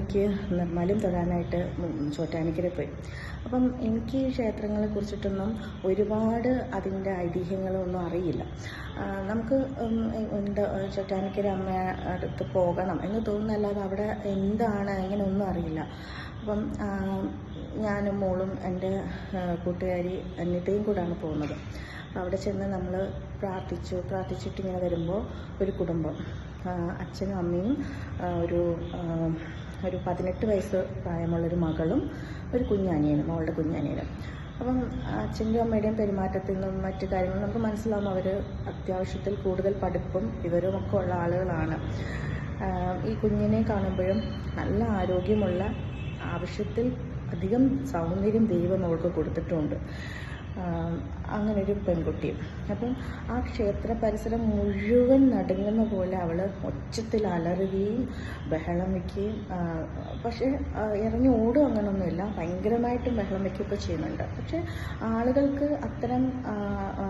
മണിക്ക് നിർമ്മാല്യം തൊഴാനായിട്ട് ചോറ്റാനിക്കര പോയി. അപ്പം എനിക്ക് ഈ ക്ഷേത്രങ്ങളെ കുറിച്ചിട്ടൊന്നും ഒരുപാട് അതിന്റെ ഐതിഹ്യങ്ങളൊന്നും അറിയില്ല. നമുക്ക് എന്താ ചോറ്റാനിക്കര അമ്മ അടുത്ത് പോകണം എന്ന് തോന്നുന്നല്ലാതെ അവിടെ എന്താണ് ഇങ്ങനെയൊന്നും അറിയില്ല. അപ്പം ഞാനും മോളും എന്റെ കൂട്ടുകാരി അനിതയും കൂടാണ് പോകുന്നത്. അവിടെ ചെന്ന് നമ്മൾ പ്രാർത്ഥിച്ചു. പ്രാർത്ഥിച്ചിട്ട് ഇങ്ങനെ വരുമ്പോൾ ഒരു കുടുംബം അച്ഛനും അമ്മയും ഒരു ഒരു പതിനെട്ട് വയസ്സ് പ്രായമുള്ളൊരു മകളും ഒരു കുഞ്ഞാനിയനും മോളുടെ കുഞ്ഞാനിയനും. അപ്പം അച്ഛന്റെയും അമ്മയുടെയും പെരുമാറ്റത്തിൽ നിന്നും മറ്റു കാര്യങ്ങളും നമുക്ക് മനസ്സിലാവും. അവർ അത്യാവശ്യത്തിൽ കൂടുതൽ പഠിപ്പും വിവരവും ഒക്കെ ഉള്ള ആളുകളാണ്. ഈ കുഞ്ഞിനെ കാണുമ്പോഴും നല്ല ആരോഗ്യമുള്ള ആവശ്യത്തിൽ അധികം സൗന്ദര്യം ദൈവം അവൾക്ക് കൊടുത്തിട്ടുമുണ്ട് ആം, ഒരു പെൺകുട്ടിയും. അപ്പം ആ ക്ഷേത്ര പരിസരം മുഴുവൻ നടുങ്ങുന്ന പോലെ അവൾ ഒച്ചത്തിൽ അലറുകയും ബഹളം വയ്ക്കുകയും പക്ഷേ ഇറങ്ങി ഓടും അങ്ങനൊന്നുമില്ല. ഭയങ്കരമായിട്ടും ബഹളം വയ്ക്കുകയൊക്കെ ചെയ്യുന്നുണ്ട്. പക്ഷേ ആളുകൾക്ക് അത്തരം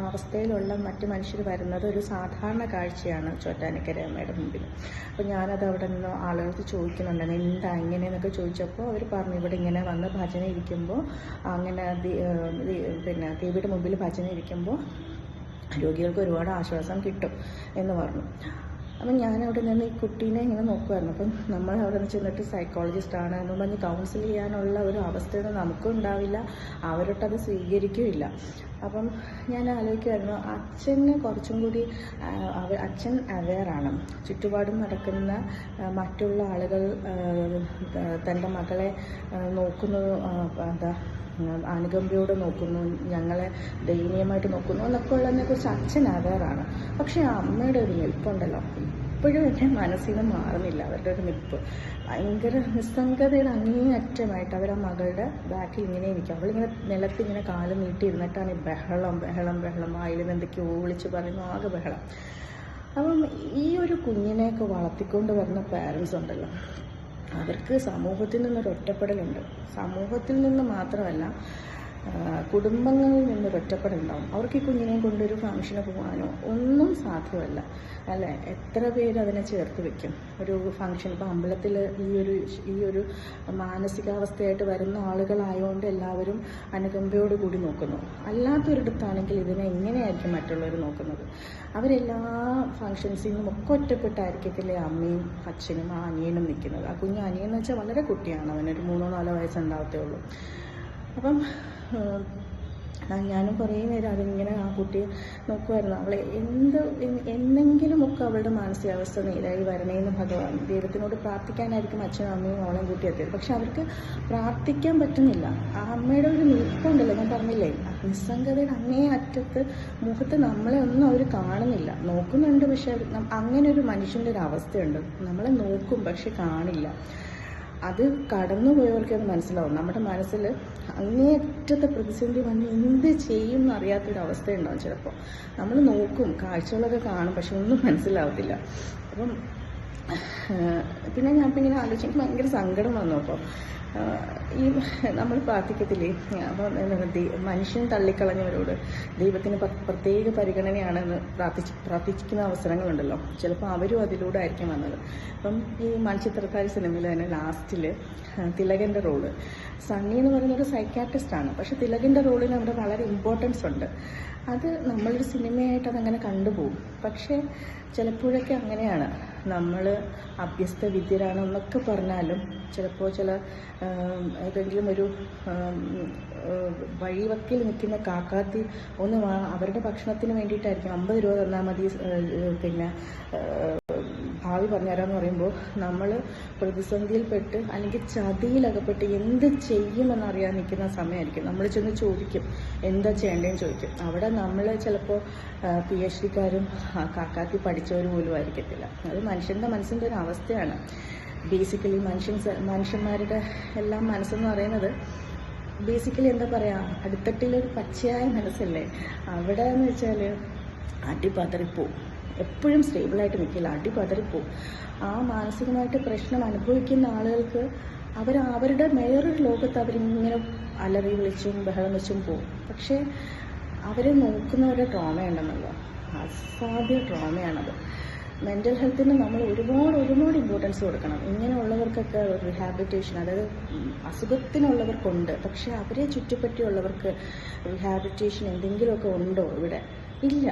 അവസ്ഥയിലുള്ള മറ്റു മനുഷ്യർ വരുന്നത് ഒരു സാധാരണ കാഴ്ചയാണ് ചോറ്റാനിക്കര അമ്മയുടെ മുമ്പിൽ. അപ്പോൾ ഞാനത് അവിടെ നിന്ന് ആളുകൾക്ക് ചോദിക്കുന്നുണ്ടായിരുന്നു എന്താ ഇങ്ങനെയെന്നൊക്കെ ചോദിച്ചപ്പോൾ അവർ പറഞ്ഞു ഇവിടെ ഇങ്ങനെ വന്ന് ഭജന ഇരിക്കുമ്പോൾ അങ്ങനെ ദി- പിന്നെ മുമ്പിൽ ഭജന ഇരിക്കുമ്പോൾ രോഗികൾക്ക് ഒരുപാട് ആശ്വാസം കിട്ടും എന്ന് പറഞ്ഞു. അപ്പം ഞാൻ അവിടെ നിന്ന് ഈ കുട്ടീനെ ഇങ്ങനെ നോക്കുമായിരുന്നു അപ്പം നമ്മൾ അവിടെ നിന്ന് ചെന്നിട്ട് സൈക്കോളജിസ്റ്റ് ആണ് എന്ന് പറഞ്ഞ് കൗൺസിൽ ചെയ്യാനുള്ള ഒരു അവസ്ഥയൊന്നും നമുക്കും ഉണ്ടാവില്ല. അവരോട്ടത് സ്വീകരിക്കുകയില്ല. അപ്പം ഞാൻ ആലോചിക്കുമായിരുന്നു അച്ഛന് കുറച്ചും കൂടി അച്ഛൻ അവെയറാണ് ചുറ്റുപാടും നടക്കുന്ന മറ്റുള്ള ആളുകൾ തന്റെ മകളെ ആ, നോക്കുന്നത് എന്താ അനുകമ്പയോടെ നോക്കുന്നു ഞങ്ങളെ ദയനീയമായിട്ട് നോക്കുന്നു എന്നൊക്കെ ഉള്ളതിനെ കുറിച്ച് അച്ഛൻ അവയറാണ് പക്ഷേ ആ അമ്മയുടെ ഒരു നിൽപ്പുണ്ടല്ലോ. ഇപ്പോഴും എന്റെ മനസ്സിൽ നിന്ന് മാറുന്നില്ല അവരുടെ ഒരു നിൽപ്പ്. ഭയങ്കര നിസ്സംഗതയുടെ അങ്ങേയറ്റമായിട്ട് അവർ ആ മകളുടെ ബാക്കിൽ ഇങ്ങനെ ഇരിക്കും. അവളിങ്ങനെ നിലത്ത് ഇങ്ങനെ കാൽ നീട്ടി ഇരുന്നിട്ടാണ് ഈ ബഹളം ബഹളം ബഹളം. വായിൽ എന്തൊക്കെയോ വിളിച്ച് പറയുന്നു ആകെ ബഹളം. അപ്പം ഈ ഒരു കുഞ്ഞിനെയൊക്കെ വളർത്തിക്കൊണ്ട് വരുന്ന പാരൻസ് ഉണ്ടല്ലോ. അവർക്ക് സമൂഹത്തിൽ നിന്നൊരു ഒറ്റപ്പെടലുണ്ട് സമൂഹത്തിൽ നിന്ന് മാത്രമല്ല കുടുംബങ്ങളിൽ നിന്ന് ഒറ്റപ്പെടലുണ്ടാവും അവർക്ക് ഈ കുഞ്ഞിനെ കൊണ്ടൊരു ഫംഗ്ഷന് പോകാനോ ഒന്നും സാധ്യമല്ല. അല്ലേ? എത്ര പേര് അതിനെ ചേർത്ത് വെക്കും? ഒരു ഫംഗ്ഷൻ ഇപ്പോൾ അമ്പലത്തിൽ ഈ ഒരു ഈ ഒരു മാനസികാവസ്ഥയായിട്ട് വരുന്ന ആളുകളായതുകൊണ്ട് എല്ലാവരും അനുകമ്പയോട് കൂടി നോക്കുന്നു. അല്ലാത്തൊരിടത്താണെങ്കിൽ ഇതിനെ എങ്ങനെയായിരിക്കും മറ്റുള്ളവർ നോക്കുന്നത്. അവരെല്ലാ ഫംഗ്ഷൻസിൽ നിന്നും ഒക്കെ ഒറ്റപ്പെട്ടായിരിക്കത്തില്ലേ അമ്മയും അച്ഛനും ആ അനിയനും നിൽക്കുന്നത്? ആ കുഞ്ഞു അനിയൻ എന്ന് വെച്ചാൽ വളരെ കുട്ടിയാണ്. അവനൊരു മൂന്നോ നാലോ വയസ്സുണ്ടാവത്തേ ഉള്ളൂ. അപ്പം ഞാനും കുറേ നേരം അതിങ്ങനെ ആ കുട്ടിയെ നോക്കുമായിരുന്നു അവളെ എന്ത് എന്തെങ്കിലും ഒക്കെ അവളുടെ മാനസികാവസ്ഥ നേരായി വരണേന്ന് ഭഗവാൻ ദൈവത്തിനോട് പ്രാർത്ഥിക്കാനായിരിക്കും അച്ഛനും അമ്മയും അവളെയും കൂട്ടി എത്തിയത് പക്ഷെ അവർക്ക് പ്രാർത്ഥിക്കാൻ പറ്റുന്നില്ല. ആ അമ്മയുടെ ഒരു നിൽപ്പുണ്ടല്ലോ ഞാൻ പറഞ്ഞില്ലേ? നിസ്സംഗതയുടെ അങ്ങേ അറ്റത്ത് മുഖത്ത് നമ്മളെ ഒന്നും അവർ കാണുന്നില്ല. നോക്കുന്നുണ്ട് പക്ഷെ അങ്ങനെ ഒരു മനുഷ്യന്റെ ഒരു അവസ്ഥയുണ്ട്. നമ്മളെ നോക്കും പക്ഷെ കാണില്ല. അത് കടന്നു കടന്നുപോയവർക്ക് അത് മനസ്സിലാവും. നമ്മുടെ മനസ്സിൽ അങ്ങേയറ്റത്തെ പ്രതിസന്ധി വന്ന് എന്ത് ചെയ്യും എന്നറിയാത്തൊരവസ്ഥ ഉണ്ടാവും ചിലപ്പോൾ. നമ്മൾ നോക്കും കാഴ്ചകളൊക്കെ കാണും പക്ഷെ ഒന്നും മനസ്സിലാവത്തില്ല. അപ്പം പിന്നെ ഇപ്പം ഇങ്ങനെ ആലോചിച്ച് ഭയങ്കര സങ്കടം വന്നു. അപ്പോൾ ഈ നമ്മൾ പ്രാർത്ഥിക്കത്തില്ലേ? അപ്പം മനുഷ്യൻ തള്ളിക്കളഞ്ഞവരോട് ദൈവത്തിന് പ്ര- പ്രത്യേക പരിഗണനയാണെന്ന് പ്രാർത്ഥിച്ച് പ്രാർത്ഥിക്കുന്ന അവസരങ്ങളുണ്ടല്ലോ. ചിലപ്പോൾ അവരും അതിലൂടെ ആയിരിക്കും വന്നത്. അപ്പം ഈ മൺചിത്രക്കാരി സിനിമയിൽ തന്നെ ലാസ്റ്റിൽ തിലകന്റെ റോൾ. സണ്ണി എന്ന് പറയുന്ന ഒരു സൈക്കാട്രിസ്റ്റ് ആണ്. പക്ഷെ തിലകന്റെ റോളിന് അവിടെ വളരെ ഇമ്പോർട്ടൻസ് ഉണ്ട്. അത് നമ്മളൊരു സിനിമയായിട്ട് അതങ്ങനെ കണ്ടുപോകും. പക്ഷേ ചിലപ്പോഴൊക്കെ അങ്ങനെയാണ്. നമ്മൾ അഭ്യസ്ത വിദ്യരാണെന്നൊക്കെ പറഞ്ഞാലും ചിലപ്പോൾ ചില ഏതെങ്കിലും ഒരു വഴിവക്കിൽ നിൽക്കുന്ന കാക്കാത്തി ഒന്ന് അവരുടെ ഭക്ഷണത്തിന് വേണ്ടിയിട്ടായിരിക്കും അമ്പത് രൂപ തന്നാൽ മതി പിന്നെ ഭാവി പറഞ്ഞുതരാമെന്ന് പറയുമ്പോൾ നമ്മൾ പ്രതിസന്ധിയിൽപ്പെട്ട് അല്ലെങ്കിൽ ചതിയിലകപ്പെട്ട് എന്ത് ചെയ്യുമെന്നറിയാൻ നിൽക്കുന്ന സമയമായിരിക്കും. നമ്മൾ ചെന്ന് ചോദിക്കും എന്താ ചെയ്യേണ്ടതെന്ന് ചോദിക്കും. അവിടെ നമ്മൾ ചിലപ്പോൾ പി എച്ച് ഡിക്കാരും കാക്കാത്തി പഠിച്ചവർ പോലും ആയിരിക്കത്തില്ല. അത് മനുഷ്യന്റെ മനസ്സിന്റെ ഒരു അവസ്ഥയാണ്. ബേസിക്കലി മനുഷ്യൻ മനുഷ്യന്മാരുടെ എല്ലാം മനസ്സെന്ന് പറയുന്നത് ബേസിക്കലി എന്താ പറയുക അടുത്തട്ടിലൊരു പച്ചയായ മനസ്സല്ലേ. അവിടെ എന്ന് വെച്ചാൽ അടിപതറിപ്പോവും. എപ്പോഴും സ്റ്റേബിളായിട്ട് നിൽക്കില്ല അടിപതറിപ്പോവും. ആ മാനസികമായിട്ട് പ്രശ്നം അനുഭവിക്കുന്ന ആളുകൾക്ക് അവർ അവരുടെ വേറൊരു ലോകത്ത് അവരിങ്ങനെ അലറി വിളിച്ചും ബഹളം വെച്ചും പോവും. പക്ഷേ അവരെ നോക്കുന്നവരുടെ ട്രോമയുണ്ടെന്നല്ലോ അസാധ്യ ട്രോമയാണത് മെന്റൽ ഹെൽത്തിന് നമ്മൾ ഒരുപാട് ഒരുപാട് ഇമ്പോർട്ടൻസ് കൊടുക്കണം. ഇങ്ങനെയുള്ളവർക്കൊക്കെ റിഹാബിറ്റേഷൻ അതായത് അസുഖത്തിനുള്ളവർക്കുണ്ട്. പക്ഷെ അവരെ ചുറ്റിപ്പറ്റിയുള്ളവർക്ക് റിഹാബിറ്റേഷൻ എന്തെങ്കിലുമൊക്കെ ഉണ്ടോ ഇവിടെ? ഇല്ല.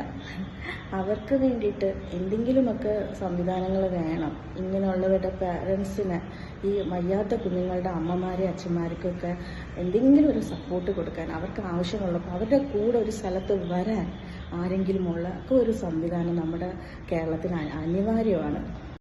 അവർക്ക് വേണ്ടിയിട്ട് എന്തെങ്കിലുമൊക്കെ സംവിധാനങ്ങൾ വേണം. ഇങ്ങനെയുള്ളവരുടെ പാരൻസിന് ഈ വയ്യാത്ത കുഞ്ഞുങ്ങളുടെ അമ്മമാരെ അച്ഛന്മാർക്കൊക്കെ എന്തെങ്കിലും ഒരു സപ്പോർട്ട് കൊടുക്കാൻ അവർക്ക് ആവശ്യമുള്ളപ്പോൾ അവരുടെ കൂടെ ഒരു സ്ഥലത്ത് വരാൻ ആരെങ്കിലുമുള്ള ഒക്കെ ഒരു സംവിധാനം നമ്മുടെ കേരളത്തിന് അനിവാര്യമാണ്.